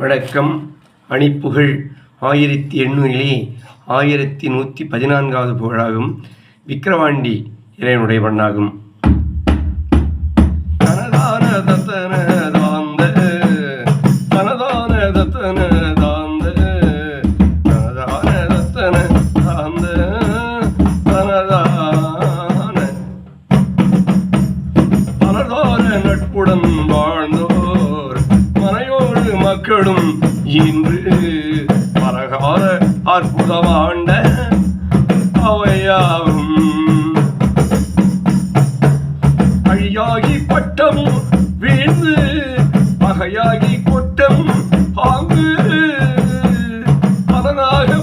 வணக்கம். அணிப்புகழ் ஆயிரத்தி எண்ணூறிலே ஆயிரத்தி நூற்றி பதினான்காவது புகழாகும். விக்கிரவாண்டி இறைவனுடைய பண்ணாகும் தனதான தத்தன தாந்த தனதான தத்தன தாந்த தனதான தத்தன தாந்த தனதான பலதான நட்புடன் வாழ்ந்தோ மக்களும் இன்று பரகார அற்புதமாண்ட அவையாவும் அழியாகி பட்டமும் வீழ்ந்து பகையாகி கொட்டமும் பாங்கு அதனாக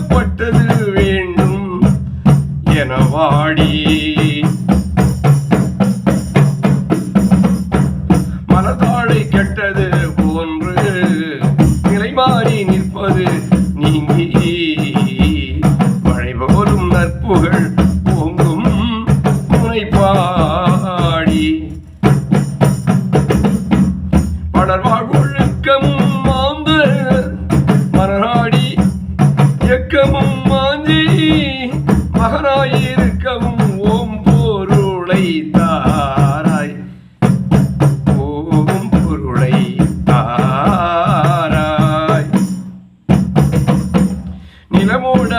புகழ் பொங்கும் முனைப்பாடி. வளர்வாழ்வொழுக்கமும் மாந்து மரநாடி இயக்கமும் மாந்தி மகனாயிருக்கவும்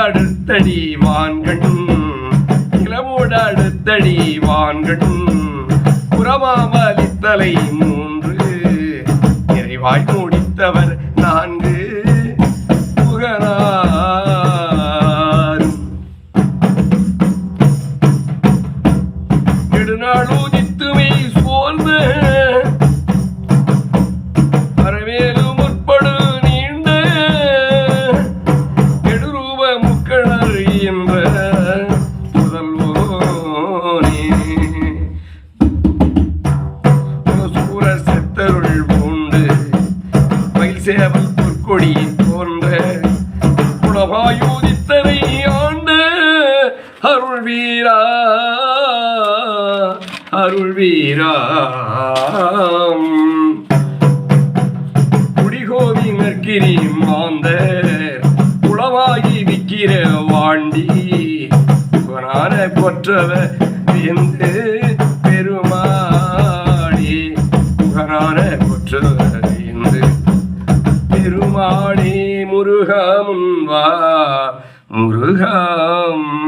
அடுத்தடி வான்கட்டும். கிளமோட அடுத்தடி வான்கண் புறமாமலித்தலை மூன்று. நிறைவாய் முடித்தவர் நான்கு. புகழாரும். நெடுநாளூதித்துமை சோர்ந்த என்ற முதல்வோனே சூர செத்தருள் பூண்டு மயில் சேவல் பொற்கொடி தோன்ற குணவாயூதித்தனை ஆண்ட அருள் வீரா அருள் வீரா குடிகோவி நற்கிரி மாந்தர் உளவாகி விக்கிற வாண்டி குணான கொற்றவ என்று பெருமாடி குகனான கொற்றவ என்று பெருமாடி முருகா முன்வா. முருகாம்